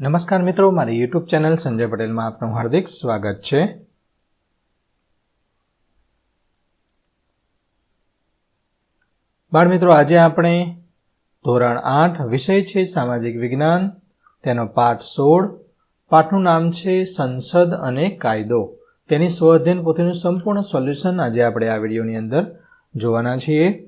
નમસ્કાર મિત્રો, મારી યુટ્યુબ ચેનલ સંજય પટેલમાં આપનું હાર્દિક સ્વાગત છે. બાળ મિત્રો, આજે આપણે ધોરણ આઠ, વિષય છે સામાજિક વિજ્ઞાન. તેનો પાઠ સોળ. પાઠનું નામ છે સંસદ અને કાયદો. તેની સ્વ અધ્યયન પોથીનું સંપૂર્ણ સોલ્યુશન આજે આપણે આ વિડીયોની અંદર જોવાના છીએ.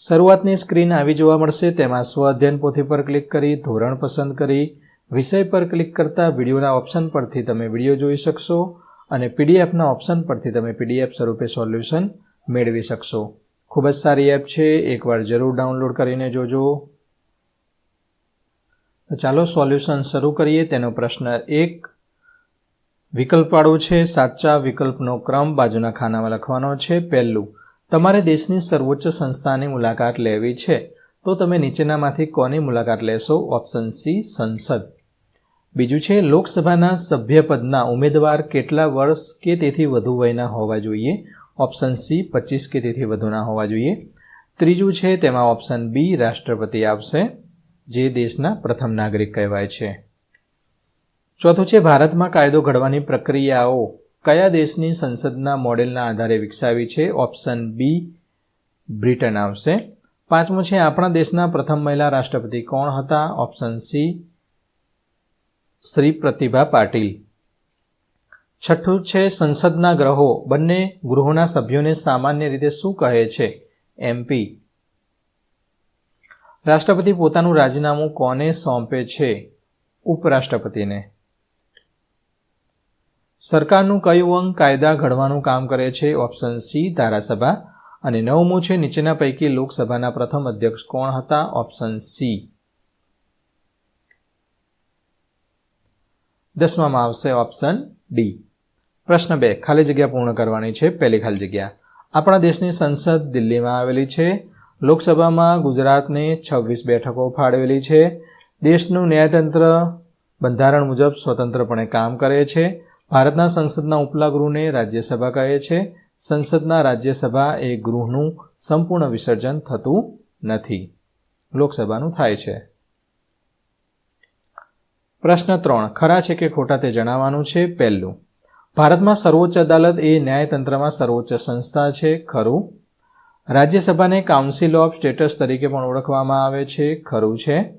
શરૂઆતની સ્ક્રીન આવી જોવા મળશે, તેમાં સ્વ અધ્યયન પોથી પર ક્લિક કરી, ધોરણ પસંદ કરી, વિષય પર ક્લિક કરતા વિડીયોના ઓપ્શન પરથી તમે વીડિયો જોઈ શકશો અને પીડીએફના ઓપ્શન પરથી તમે પીડીએફ સ્વરૂપે સોલ્યુશન મેળવી શકશો. ખૂબ જ સારી એપ છે, એકવાર જરૂર ડાઉનલોડ કરીને જોજો. ચાલો સોલ્યુશન શરૂ કરીએ, તેનો પ્રશ્ન એક. વિકલ્પવાળો છે, સાચા વિકલ્પનો ક્રમ બાજુના ખાનામાં લખવાનો છે, પહેલું. તમારે દેશની સર્વોચ્ચ સંસ્થાની મુલાકાત લેવી છે, તો તમે નીચેનામાંથી કોની મુલાકાત લેશો? ઓપ્શન સી, સંસદ. બીજું છે, લોકસભાના સભ્યપદના ઉમેદવાર કેટલા વર્ષ કે તેથી વધુ વયના હોવા જોઈએ? ઓપ્શન સી, પચીસ કે તેથી વધુના હોવા જોઈએ. ત્રીજું છે, તેમાં ઓપ્શન બી, રાષ્ટ્રપતિ આવશે, જે દેશના પ્રથમ નાગરિક કહેવાય છે. ચોથું છે, ભારતમાં કાયદો ઘડવાની પ્રક્રિયાઓ. કયા દેશની સંસદના મોડેલના આધારે વિકસાવી છે? ઓપ્શન બી, બ્રિટન આવશે. પાંચમું છે, આપણા દેશના પ્રથમ મહિલા રાષ્ટ્રપતિ કોણ હતા? Option C, Shri Pratibha Patil. છઠ્ઠું છે, સંસદના ગ્રહો. બંને ગૃહોના સભ્યોને સામાન્ય રીતે શું કહે છે? એમપી રાષ્ટ્રપતિ પોતાનું રાજીનામું કોને સોંપે છે? ઉપરાષ્ટ્રપતિને. સરકારનું કયું અંગ કાયદા ઘડવાનું કામ કરે છે? ઓપ્શન સી, ધારાસભા. અને નવમું છે, નીચેના પૈકી લોકસભાના પ્રથમ અધ્યક્ષ કોણ હતા? Option C. દસમામાં આવશે ઓપ્શન ડી. પ્રશ્ન બે, ખાલી જગ્યા પૂર્ણ કરવાની છે? પહેલી ખાલી જગ્યા. આપણા દેશની સંસદ દિલ્હીમાં આવેલી છે. લોકસભામાં ગુજરાતને છવ્વીસ બેઠકો ફાળવેલી છે. દેશનું ન્યાયતંત્ર બંધારણ મુજબ સ્વતંત્રપણે કામ કરે છે. ભારતના સંસદના ઉપલા ગૃહને રાજ્યસભા કહે છે. સંસદના રાજ્યસભા એ ગૃહનું સંપૂર્ણ વિસર્જન થતું નથી. લોકસભાનું થાય છે. પ્રશ્ન ત્રણ. ખરા છે કે ખોટા તે જણાવવાનું છે? પહેલું. ભારતમાં સર્વોચ્ચ અદાલત એ ન્યાયતંત્રમાં સર્વોચ્ચ સંસ્થા છે. ખરું. રાજ્યસભાને કાઉન્સિલ ઓફ સ્ટેટસ તરીકે પણ ઓળખવામાં આવે છે. ખરું છે.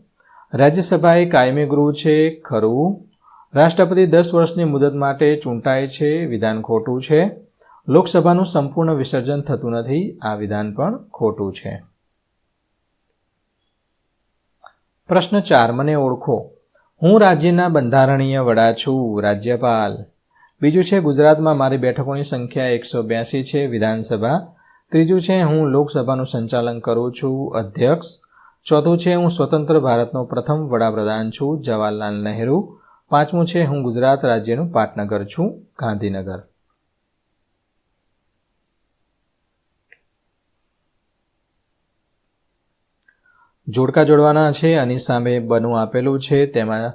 રાજ્યસભા એ કાયમી ગૃહ છે. ખરું. રાષ્ટ્રપતિ દસ વર્ષની મુદત માટે ચૂંટાય છે, વિધાન ખોટું છે. લોકસભાનું સંપૂર્ણ વિસર્જન થતું નથી, આ વિધાન પણ ખોટું છે. પ્રશ્ન ચાર, મને ઓળખો. હું રાજ્યના બંધારણીય વડા છું, રાજ્યપાલ. બીજું છે, ગુજરાતમાં મારી બેઠકોની સંખ્યા એકસો બ્યાસી છે, વિધાનસભા. ત્રીજું છે, હું લોકસભાનું સંચાલન કરું છું, અધ્યક્ષ. ચોથું છે, હું સ્વતંત્ર ભારતનો પ્રથમ વડાપ્રધાન છું, જવાહરલાલ નહેરુ. પાંચમું છે, હું ગુજરાત રાજ્યનું પાટનગર છું, ગાંધીનગર. જોડકા જોડવાના છે, આની સામે બનું આપેલું છે, તેમાં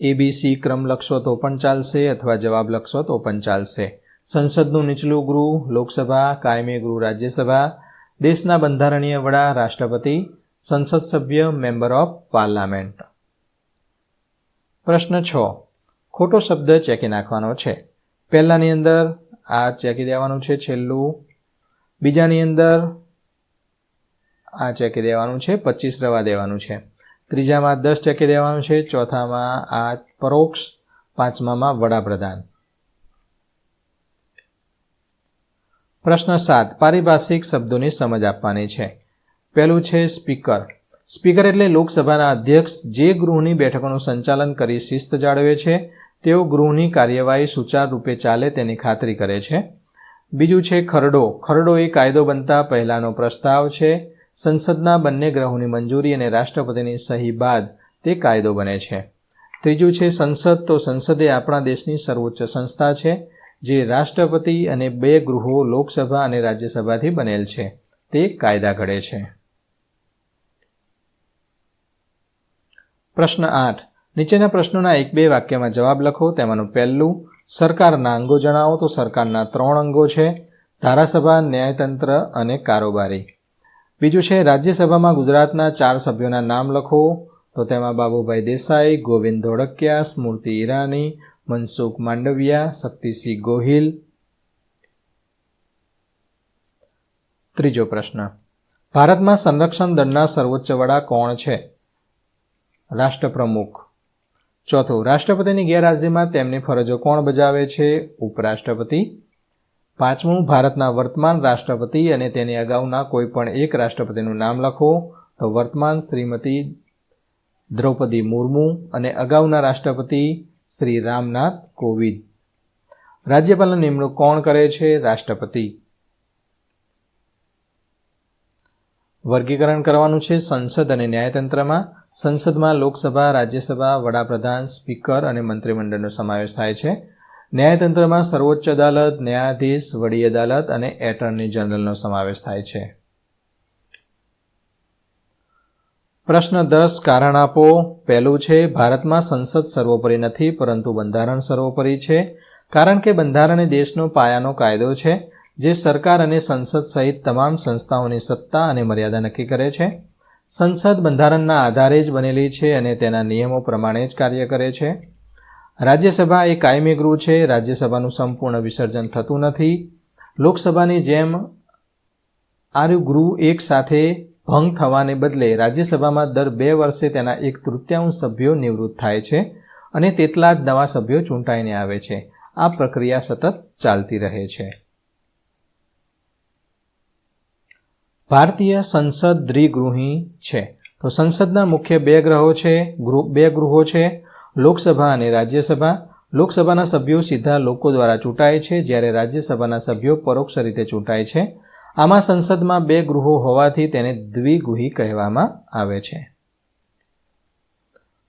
એબીસી ક્રમ લખશો તો પણ ચાલશે, અથવા જવાબ લખશો તો પણ ચાલશે. સંસદનું નીચલું ગૃહ, લોકસભા, કાયમી ગૃહ રાજ્યસભા, દેશના બંધારણીય વડા, રાષ્ટ્રપતિ, સંસદ સભ્ય, મેમ્બર ઓફ પાર્લામેન્ટ. પ્રશ્ન છ. ખોટો શબ્દ ચેકી નાખવાનો છે. પહેલાંની અંદર આ ચેકી દેવાનું છે છેલ્લું. બીજાની અંદર આ ચેકી દેવાનું છે, પચીસ રવા દેવાનું છે. ત્રીજામાં દસ ચેકી દેવાનું છે, ચોથામાં આ પરોક્ષ, પાંચમામાં વડાપ્રધાન. પ્રશ્ન સાત. પારિભાષિક શબ્દોની સમજ આપવાની છે. પહેલું છે સ્પીકર. સ્પીકર એટલે લોકસભાના અધ્યક્ષ જે ગૃહની બેઠકોનું સંચાલન કરી શિસ્ત જાળવે છે, તેઓ ગૃહની કાર્યવાહી સુચારુરૂપે ચાલે તેની ખાતરી કરે છે. બીજું છે ખરડો. ખરડો એ કાયદો બનતા પહેલાંનો પ્રસ્તાવ છે. સંસદના બંને ગ્રહોની મંજૂરી અને રાષ્ટ્રપતિની સહી બાદ તે કાયદો બને છે. ત્રીજું છે સંસદ. તો સંસદ એ આપણા દેશની સર્વોચ્ચ સંસ્થા છે, જે રાષ્ટ્રપતિ અને બે ગૃહો લોકસભા અને રાજ્યસભાથી બનેલ છે. તે કાયદા ઘડે છે. પ્રશ્ન આઠ. નીચેના પ્રશ્નોના એક બે વાક્યમાં જવાબ લખો. તેમાંનું પહેલું, સરકારના અંગો જણાવો. તો સરકારના ત્રણ અંગો છે, ધારાસભા, ન્યાયતંત્ર અને કારોબારી. બીજું છે, રાજ્યસભામાં ગુજરાતના ચાર સભ્યોના નામ લખો. તો તેમાં બાબુભાઈ દેસાઈ, ગોવિંદ ધોળકિયા, સ્મૃતિ ઈરાની, મનસુખ માંડવિયા, શક્તિસિંહ ગોહિલ. ત્રીજો પ્રશ્ન. ભારતમાં સંરક્ષણ દળના સર્વોચ્ચ વડા કોણ છે? રાષ્ટ્રપ્રમુખ. ચોથું, રાષ્ટ્રપતિની ગેરહાજરીમાં તેમની ફરજો કોણ બજાવે છે? ઉપરાષ્ટ્રપતિ. પાંચમું, ભારતના વર્તમાન રાષ્ટ્રપતિ અને તેની અગાઉના કોઈ પણ એક રાષ્ટ્રપતિનું નામ લખો. તો વર્તમાન શ્રીમતી દ્રૌપદી મુર્મુ અને અગાઉના રાષ્ટ્રપતિ શ્રી રામનાથ કોવિંદ. રાજ્યપાલની નિમણૂક કોણ કરે છે? રાષ્ટ્રપતિ. વર્ગીકરણ કરવાનું છે સંસદ અને ન્યાયતંત્રમાં. સંસદમાં લોકસભા, રાજ્યસભા, વડાપ્રધાન, સ્પીકર અને મંત્રીમંડળનો સમાવેશ થાય છે. ન્યાયતંત્રમાં સર્વોચ્ચ અદાલત, ન્યાયાધીશ, વડી અદાલત અને એટર્ની જનરલનો સમાવેશ થાય છે. પ્રશ્ન દસ, કારણ આપો. પહેલું છે, ભારતમાં સંસદ સર્વોપરી નથી, પરંતુ બંધારણ સર્વોપરી છે. કારણ કે બંધારણ એ દેશનો પાયાનો કાયદો છે, જે સરકાર અને સંસદ સહિત તમામ સંસ્થાઓની સત્તા અને મર્યાદા નક્કી કરે છે. સંસદ બંધારણના આધારે જ બનેલી છે અને તેના નિયમો પ્રમાણે જ કાર્ય કરે છે. રાજ્યસભા એ કાયમી ગૃહ છે. રાજ્યસભાનું સંપૂર્ણ વિસર્જન થતું નથી. લોકસભાની જેમ આર્યુ ગૃહ એક સાથે ભંગ થવાને બદલે રાજ્યસભામાં દર બે વર્ષે તેના એક તૃતીયાંશ સભ્યો નિવૃત્ત થાય છે અને તેટલા જ નવા સભ્યો ચૂંટાઈને આવે છે. આ પ્રક્રિયા સતત ચાલતી રહે છે. ભારતીય સંસદ દ્વિગૃહી છે. તો સંસદના મુખ્ય બે ગ્રહો છે બે ગૃહો છે, લોકસભા અને રાજ્યસભા. લોકસભાના સભ્યો સીધા લોકો દ્વારા ચૂંટાય છે, જ્યારે રાજ્યસભાના સભ્યો પરોક્ષ રીતે ચૂંટાય છે. આમાં સંસદમાં બે ગૃહો હોવાથી તેને દ્વિગૃહી કહેવામાં આવે છે.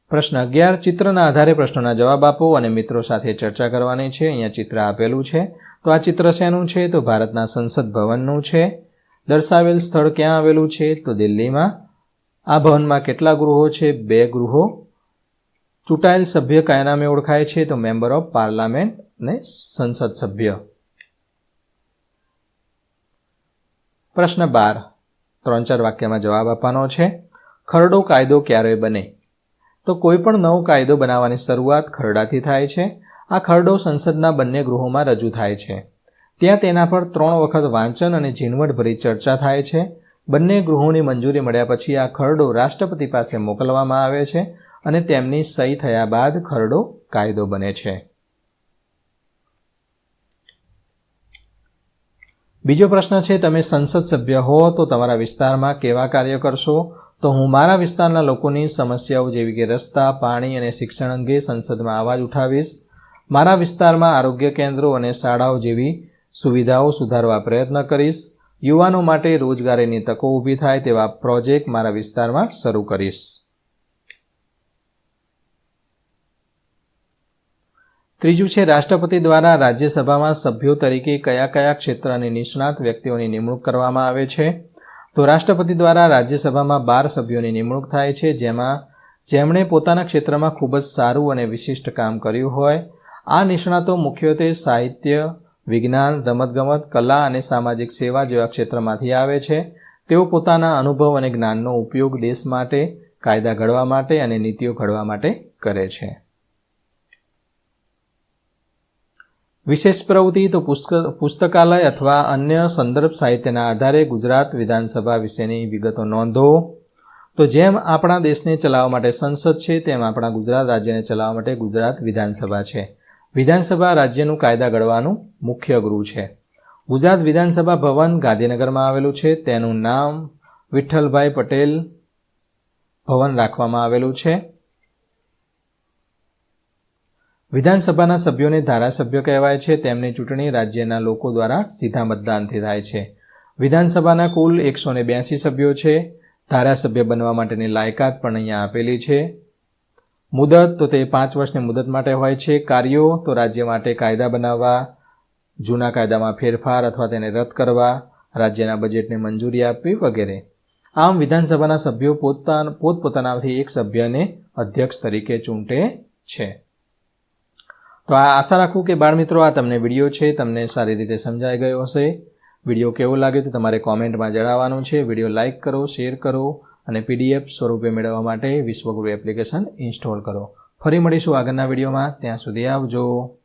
પ્રશ્ન અગિયાર, ચિત્રના આધારે પ્રશ્નોના જવાબ આપો અને મિત્રો સાથે ચર્ચા કરવાની છે. અહીંયા ચિત્ર આપેલું છે. તો આ ચિત્ર શેનું છે? તો ભારતના સંસદ ભવનનું છે. દર્શાવેલ સ્થળ ક્યાં આવેલું છે? તો દિલ્હીમાં. આ ભવનમાં કેટલા ગૃહો છે? બે ગૃહો. ચૂંટાયેલ સભ્ય કયા નામે ઓળખાય છે? તો મેમ્બર ઓફ પાર્લામેન્ટ ને સંસદ સભ્ય. પ્રશ્ન બાર. ત્રણ ચાર વાક્યમાં જવાબ આપવાનો છે. ખરડો કાયદો ક્યારે બને? તો કોઈ પણ નવો કાયદો બનાવવાની શરૂઆત ખરડાથી થાય છે. આ ખરડો સંસદના બંને ગૃહોમાં રજૂ થાય છે. ત્યાં તેના પર ત્રણ વખત વાંચન અને ઝીણવટભરી ચર્ચા થાય છે. બંને ગૃહોની મંજૂરી મળ્યા પછી આ ખરડો રાષ્ટ્રપતિ પાસે મોકલવામાં આવે છે અને તેમની સહી થયા બાદ ખરડો કાયદો બને છે. બીજો પ્રશ્ન છે, તમે સંસદ સભ્ય હો તો તમારા વિસ્તારમાં કેવા કાર્ય કરશો? તો હું મારા વિસ્તારના લોકોની સમસ્યાઓ જેવી કે રસ્તા, પાણી અને શિક્ષણ અંગે સંસદમાં અવાજ ઉઠાવીશ. મારા વિસ્તારમાં આરોગ્ય કેન્દ્રો અને શાળાઓ જેવી સુવિધાઓ સુધારવા પ્રયત્ન કરીશ. યુવાનો માટે રોજગારીની તકો ઊભી થાય તેવા પ્રોજેક્ટ મારા વિસ્તારમાં શરૂ કરીશ. ત્રીજું છે, રાષ્ટ્રપતિ દ્વારા રાજ્યસભામાં સભ્યો તરીકે કયા કયા ક્ષેત્રની નિષ્ણાત વ્યક્તિઓની નિમણૂક કરવામાં આવે છે? તો રાષ્ટ્રપતિ દ્વારા રાજ્યસભામાં બાર સભ્યોની નિમણૂક થાય છે, જેમાં જેમણે પોતાના ક્ષેત્રમાં ખૂબ જ સારું અને વિશિષ્ટ કામ કર્યું હોય. આ નિષ્ણાતો મુખ્યત્વે સાહિત્ય વિજ્ઞાન, રમતગમત, કલા અને સામાજિક સેવા જેવા ક્ષેત્રમાંથી આવે છે. તેઓ પોતાના અનુભવ અને જ્ઞાનનો ઉપયોગ દેશ માટે, કાયદા ઘડવા માટે અને નીતિઓ ઘડવા માટે કરે છે. વિશેષ પ્રવૃત્તિ તો પુસ્તકાલય અથવા અન્ય સંદર્ભ સાહિત્યના આધારે ગુજરાત વિધાનસભા વિશેની વિગતો નોંધો. તો જેમ આપણા દેશને ચલાવવા માટે સંસદ છે, તેમ આપણા ગુજરાત રાજ્યને ચલાવવા માટે ગુજરાત વિધાનસભા છે. વિધાનસભા રાજ્યનું કાયદા ઘડવાનું મુખ્ય ગૃહ છે. ગુજરાત વિધાનસભા ભવન ગાંધીનગરમાં આવેલું છે. તેનું નામ વિઠ્ઠલભાઈ પટેલ ભવન રાખવામાં આવેલું છે. વિધાનસભાના સભ્યોને ધારાસભ્ય કહેવાય છે. તેમની ચૂંટણી રાજ્યના લોકો દ્વારા સીધા મતદાનથી થાય છે. વિધાનસભાના કુલ એકસો ને બ્યાસી સભ્યો છે. ધારાસભ્ય બનવા માટેની લાયકાત પણ અહીંયા આપેલી છે. મુદત, તો તે પાંચ વર્ષની મુદત માટે હોય છે. કાર્યો, તો રાજ્ય માટે કાયદા બનાવવા, જૂના કાયદામાં ફેરફાર અથવા તેને રદ કરવા, રાજ્યના બજેટને મંજૂરી આપવી વગેરે. આમ વિધાનસભાના સભ્યો પોતા પોતપોતાનાથી એક સભ્યને અધ્યક્ષ તરીકે ચૂંટે છે. તો આ આશા રાખું કે બાળમિત્રો આ તમને વીડિયો છે, તમને સારી રીતે સમજાઈ ગયો હશે. વીડિયો કેવો લાગ્યો તો તમારે કોમેન્ટમાં જણાવવાનું છે. વીડિયો લાઇક કરો, શેર કરો અને પીડીએફ સ્વરૂપે મેળવવા માટે વિશ્વગુરુ એપ્લિકેશન ઇન્સ્ટોલ કરો. ફરી મળીશું આગળના વિડીયોમાં. ત્યાં સુધી આવજો.